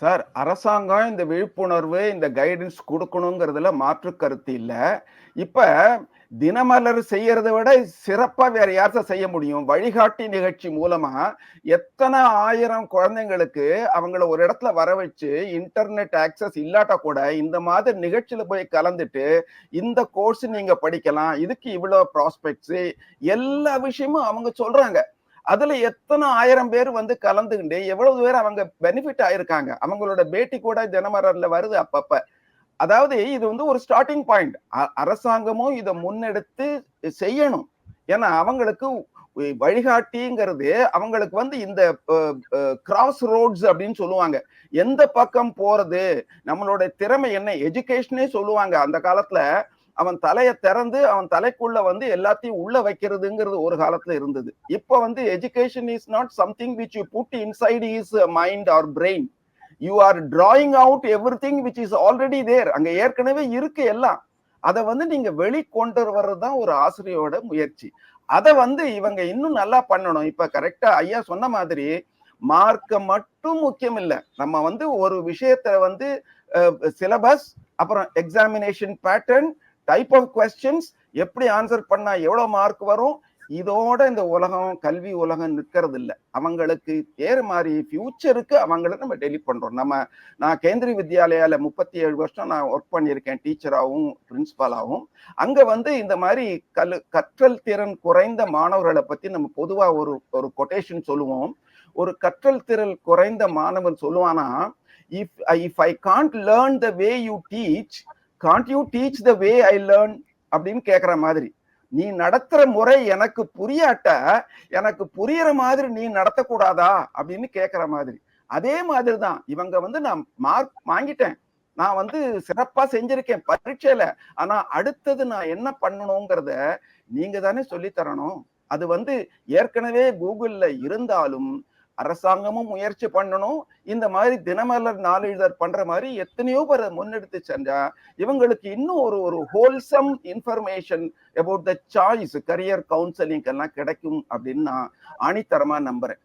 Sir அரசாங்கம் இந்த விழிப்புணர்வு இந்த கைடன்ஸ் கொடுக்கணுங்கிறதுல மாற்று கருத்து இல்லை. இப்போ தினமலர் செய்யறத விட சிறப்பாக வேற யார்த்த செய்ய முடியும்? வழிகாட்டி நிகழ்ச்சி மூலமா எத்தனை ஆயிரம் குழந்தைங்களுக்கு அவங்கள ஒரு இடத்துல வர வச்சு இன்டர்நெட் ஆக்சஸ் இல்லாட்டா கூட இந்த மாதிரி நிகழ்ச்சியில போய் கலந்துட்டு இந்த கோர்ஸ் நீங்க படிக்கலாம் இதுக்கு இவ்வளோ ப்ராஸ்பெக்ட்ஸ் எல்லா விஷயமும் அவங்க சொல்றாங்க. அதுல எத்தனை ஆயிரம் பேர் வந்து கலந்துகிட்டு எவ்வளவு பேர் அவங்க பெனிஃபிட் ஆயிருக்காங்க? அவங்களோட பேட்டி கூட தினமரர்ல வருது அப்பப்ப. அதாவது இது வந்து ஒரு ஸ்டார்டிங் பாயிண்ட் அரசாங்கமும் இதை முன்னெடுத்து செய்யணும். ஏன்னா அவங்களுக்கு வழிகாட்டிங்கிறது அவங்களுக்கு வந்து இந்த கிராஸ் ரோட்ஸ் அப்படின்னு சொல்லுவாங்க. எந்த பக்கம் போறது? நம்மளோட திறமை என்ன? எஜுகேஷனே சொல்லுவாங்க. அந்த காலத்துல அவன் தலையை திறந்து அவன் தலைக்குள்ள வந்து எல்லாத்தையும் உள்ள வைக்கிறதுங்கிறது ஒரு காலத்துல இருந்தது. இப்ப வந்து education is not something which you put inside is mind or brain you are drawing out everything which is already there அங்க ஏற்கனவே இருக்கு எல்லாம். அதை வந்து நீங்க வெளிக்கொண்டு வர்றது தான் ஒரு ஆசிரியரோட முயற்சி. அதை வந்து இவங்க இன்னும் நல்லா பண்ணணும். இப்ப கரெக்டா ஐயா சொன்ன மாதிரி மார்க்க மட்டும் முக்கியம் இல்லை நம்ம வந்து ஒரு விஷயத்த வந்து சிலபஸ் அப்புறம் examination pattern type of questions எப்படி ஆன்சர் பண்ணா எவ்வளவு மார்க் வரும்? இதோட இந்த உலகம் கல்வி உலகம் நிற்கிறது இல்லை அவங்களுக்கு ஏறு மாதிரி ஃபியூச்சருக்கு அவங்கள நம்ம டெலிட் பண்றோம். நம்ம நான் கேந்திரிய வித்யாலயால முப்பத்தி ஏழு வருஷம் நான் ஒர்க் பண்ணியிருக்கேன் டீச்சராகவும் பிரின்சிபாலாகவும் அங்க வந்து இந்த மாதிரி கல் கற்றல் திறன் குறைந்த மாணவர்களை பத்தி நம்ம பொதுவா ஒரு ஒரு கொட்டேஷன் சொல்லுவோம். ஒரு கற்றல் திறன் குறைந்த மாணவன் சொல்லுவானா if if I can't learn the way you teach can't you teach the way I learn அப்படின்னு கேட்குற மாதிரி. நீ நடத்துற முறை எனக்கு புரியாட்ட எனக்கு புரியற மாதிரி நீ நடத்தக்கூடாதா? அப்படின்னு கேட்குற மாதிரி. அதே மாதிரி தான் இவங்க வந்து நான் மார்க் வாங்கிட்டேன். நான் வந்து சிறப்பா செஞ்சிருக்கேன் பரீட்சையில. ஆனா அடுத்தது நான் என்ன பண்ணணுங்கிறத நீங்க தானே சொல்லி தரணும் அது வந்து ஏற்கனவே கூகுள்ல இருந்தாலும் அரசாங்கமும் முயற்சி பண்ணணும். இந்த மாதிரி தினமலர் நாளிதழ் பண்ற மாதிரி எத்தனையோ பேர் முன்னெடுத்து செஞ்சா இவங்களுக்கு இன்னும் ஒரு ஒரு wholesome information about the choice career counselling எல்லாம் கிடைக்கும் அப்படின்னு நான் ஆணித்தரமா நம்புறேன்.